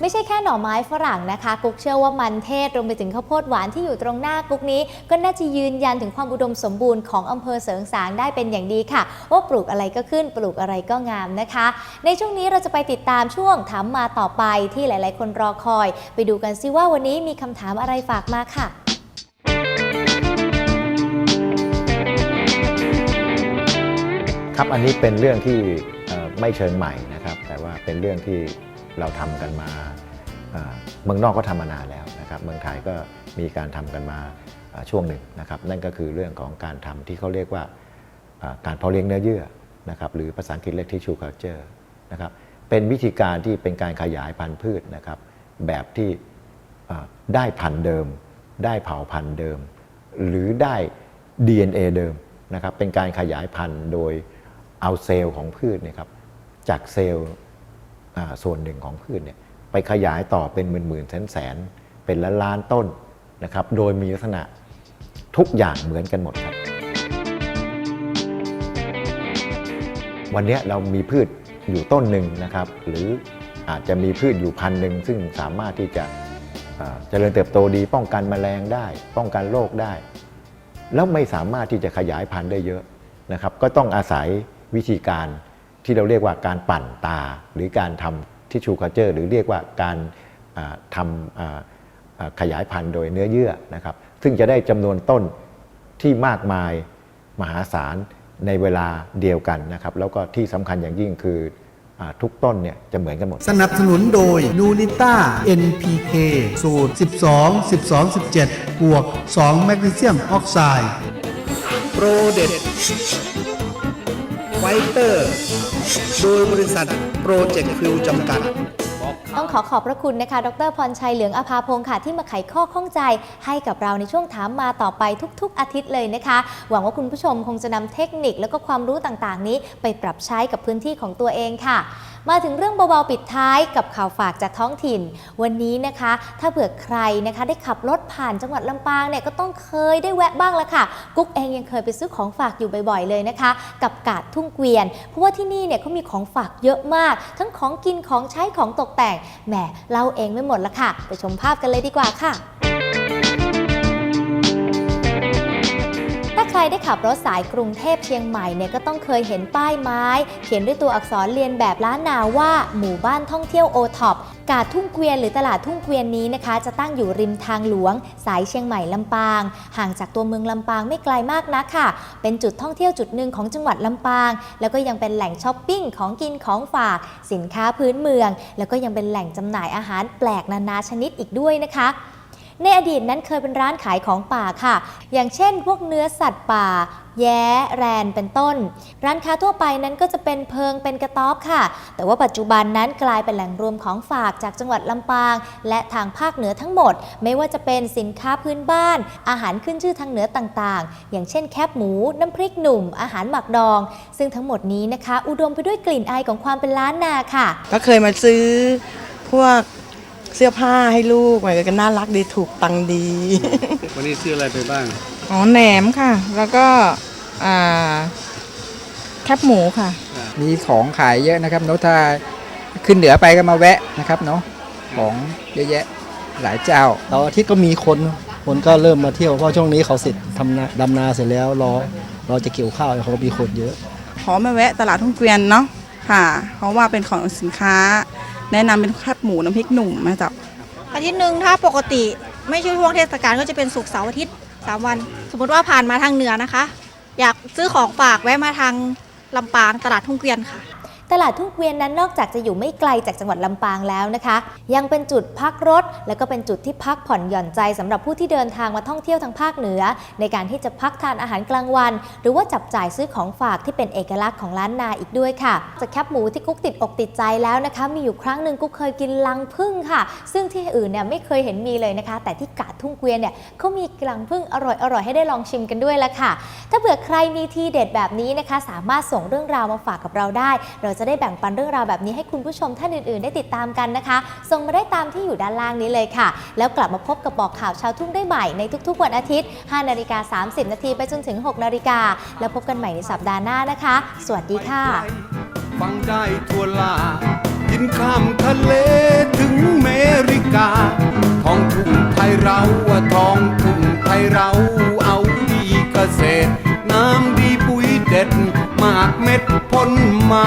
ไม่ใช่แค่หน่อไม้ฝรั่งนะคะ กุ๊กเชื่อว่ามันเทศรวมไปถึงข้าวโพดหวานที่อยู่ตรงหน้ากุ๊กนี้ ก็น่าจะยืนยันถึงความอุดมสมบูรณ์ของอำเภอเสริงสางได้เป็นอย่างดีค่ะว่าปลูกอะไรก็ขึ้นปลูกอะไรก็งามนะคะ ในช่วงนี้เราจะไปติดตามช่วงถามมาต่อไปที่หลาย ๆ คนรอคอย ไปดูกันซิว่าวันนี้มีคำถามอะไรฝากมาค่ะครับอันนี้เป็นเรื่องที่เอ่อไม่เชิงใหม่นะครับ แต่ว่าเป็นเรื่องที่ เราทำกันมาเมืองนอกก็ทำมานานแล้วนะครับเมืองไทยก็มีการทำกันมาช่วงหนึ่งนะครับนั่นก็คือเรื่องของการทำที่เขาเรียกว่าการเพาะเลี้ยงเนื้อเยื่อนะครับหรือภาษาอังกฤษเรียก tissue culture นะครับเป็นวิธีการที่เป็นการขยายพันธุ์พืชนะครับแบบที่ได้พันธุ์เดิม ได้เผ่าพันธุ์เดิม หรือได้ DNA เดิมนะครับเป็นการขยายพันธุ์โดยเอาเซลล์ของพืชเนยครับจากเซลล์ ส่วนหนึ่งของพืชเนี่ยไปขยายต่อเป็นหมื่นหมื่นแสนแสนๆเป็นล้านล้านต้นนะครับ โดยมีลักษณะทุกอย่างเหมือนกันหมดครับ วันนี้เรามีพืชอยู่ต้นหนึ่งนะครับ หรืออาจจะมีพืชอยู่พันหนึ่งซึ่งสามารถที่จะอ่าเจริญเติบโตดี ป้องกันแมลงได้ ป้องกันโรคได้ แล้วไม่สามารถที่จะขยายพันธุ์ได้เยอะนะครับ ก็ต้องอาศัยวิธีการ ที่เราเรียกว่าการปั่นตา หรือการทำทิชชูคัลเจอร์ หรือเรียกว่าการทำขยายพันธุ์โดยเนื้อเยื่อนะครับ ซึ่งจะได้จำนวนต้นที่มากมายมหาศาลในเวลาเดียวกันนะครับ แล้วก็ที่สำคัญอย่างยิ่งคืออทุกต้นเนี่ยจะเหมือนกันหมด สนับสนุนโดยนูนิต้า NPK สูตร 12 12 17 บวก 2 แมกนีเซียมออกไซด์โปรเด็ด ไฟเตอร์ โดยบริษัทโปรเจกต์ฟิวจำกัด ต้องขอขอบพระคุณนะคะ ดรพรชัยเหลืองอภาพงศ์ค่ะ ที่มาไขข้อข้องใจให้กับเราในช่วงถามมาต่อไปทุก ๆ อาทิตย์เลยนะคะ หวังว่าคุณผู้ชมคงจะนำเทคนิคแล้วก็ความรู้ต่างๆ นี้ไปปรับใช้กับพื้นที่ของตัวเองค่ะ มาถึงเรื่องเบาๆปิดท้ายกับข่าวฝากจากท้องถิ่น วันนี้นะคะ ถ้าเผื่อใครนะคะได้ขับรถผ่านจังหวัดลำปางเนี่ยก็ต้องเคยได้แวะบ้างแล้วค่ะ กุ๊กเองยังเคยไปซื้อของฝากอยู่บ่อยๆเลยนะคะ กับกาดทุ่งเกวียน เพราะว่าที่นี่เนี่ยเขามีของฝากเยอะมาก ทั้งของกินของใช้ของตกแต่งแหมเล่าเองไม่หมดละค่ะ ไปชมภาพกันเลยดีกว่าค่ะ รได้ขับรถสายกรุงเทพเชียงใหม่เนี่ยก็ต้องเคยเห็นป้ายไม้ เขียนด้วยตัวอักษรเรียนแบบล้านนาว่าหมู่บ้านท่องเที่ยวโอท็อปกาดทุ่งเกวียนหรือตลาดทุ่งเกวียนนี้นะคะ จะตั้งอยู่ริมทางหลวง สายเชียงใหม่ลำปาง ห่างจากตัวเมืองลำปางไม่ไกลมากนักค่ะ เป็นจุดท่องเที่ยวจุดหนึ่งของจังหวัดลำปาง แล้วก็ยังเป็นแหล่งช้อปปิ้งของกินของฝาก สินค้าพื้นเมือง แล้วก็ยังเป็นแหล่งจำหน่ายอาหารแปลกนานาชนิดอีกด้วยนะคะ ในอดีตนั้นเคยเป็นร้านขายของป่าค่ะ อย่างเช่น พวกเนื้อสัตว์ป่า แย้แรนเป็นต้น ร้านค้าทั่วไปนั้นก็จะเป็นเพิงเป็นกระต๊อบค่ะ แต่ว่าปัจจุบันนั้นกลายเป็นแหล่งรวมของฝากจากจังหวัดลำปาง และทางภาคเหนือทั้งหมด ไม่ว่าจะเป็นสินค้าพื้นบ้าน อาหารขึ้นชื่อทางเหนือต่างๆ อย่างเช่นแคบหมู น้ำพริกหนุ่ม อาหารหมักดอง ซึ่งทั้งหมดนี้นะคะ อุดมไปด้วยกลิ่นอายของความเป็นล้านนาค่ะ ก็เคยมาซื้อพวก เสื้อผ้าให้ลูกมันก็น่ารักดีถูกตังค์ดี วันนี้ซื้ออะไรไปบ้าง อ๋อแหนมค่ะ แล้วก็อ่าแคบหมูค่ะ มีของขายเยอะนะครับเนอะถ้าขึ้นเหนือไปก็มาแวะนะครับเนาะของเยอะแยะหลายเจ้าเสาร์อาทิตย์ก็มีคนคนก็เริ่มมาเที่ยวเพราะช่วงนี้เขาเสร็จทำนาดำนาเสร็จแล้วรอรอจะเกี่ยวข้าวเขาก็มีคนเยอะ ขอมาแวะตลาดทุ่งเกวียนเนาะค่ะ เพราะว่าเป็นของสินค้า แนะนำเป็นแคบหมูน้ำพริกหนุ่มมาจากอาทิตย์หนึ่งถ้าปกติไม่ใช่ช่วงเทศกาลก็จะเป็นศุกร์เสาร์อาทิตย์สามวัน สมมติว่าผ่านมาทางเหนือนะคะ อยากซื้อของฝากแวะมาทางลำปางตลาดทุ่งเกวียนค่ะ ตลาดทุ่งเกวียนนั้นนอกจากจะอยู่ไม่ไกลจากจังหวัดลำปางแล้วนะคะ ยังเป็นจุดพักรถ แล้วก็เป็นจุดที่พักผ่อนหย่อนใจสำหรับผู้ที่เดินทางมาท่องเที่ยวทางภาคเหนือ ในการที่จะพักทานอาหารกลางวัน หรือว่าจับจ่ายซื้อของฝากที่เป็นเอกลักษณ์ของร้านนาอีกด้วยค่ะจากแคบหมูที่กุ๊กติดอกติดใจแล้วนะคะ มีอยู่ครั้งหนึ่งกุ๊กเคยกินลังพึ่งค่ะ ซึ่งที่อื่นเนี่ยไม่เคยเห็นมีเลยนะคะ แต่ที่กาดทุ่งเกวียนเนี่ยเขามีลังพึ่งอร่อยๆให้ได้ลองชิมกันด้วยละค่ะ ถ้าเผื่อใครมีทีเด็ดแบบนี้นะคะ สามารถส่งเรื่องราวมาฝากกับเราได้เราจะได้แบ่งปันเรื่องราวแบบนี้ให้คุณผู้ชมท่านอื่นๆ ได้ติดตามกันนะคะ ส่งมาได้ตามที่อยู่ด้านล่างนี้เลยค่ะ แล้วกลับมาพบกับบอกข่าวชาวทุ่งได้ใหม่ในทุกๆ วันอาทิตย์5นาฬิกา30 นาทีไปจนถึง 6 นาฬิกา แล้วพบกันใหม่ในสัปดาห์หน้านะคะ สวัสดีค่ะ ฟังได้ทั่วลายินข้ามทะเลถึงเมริกาท้องทุ่งไทยเราท้องทุ่งไทยเราเอาดีเกษตร เม็ดพ้นมา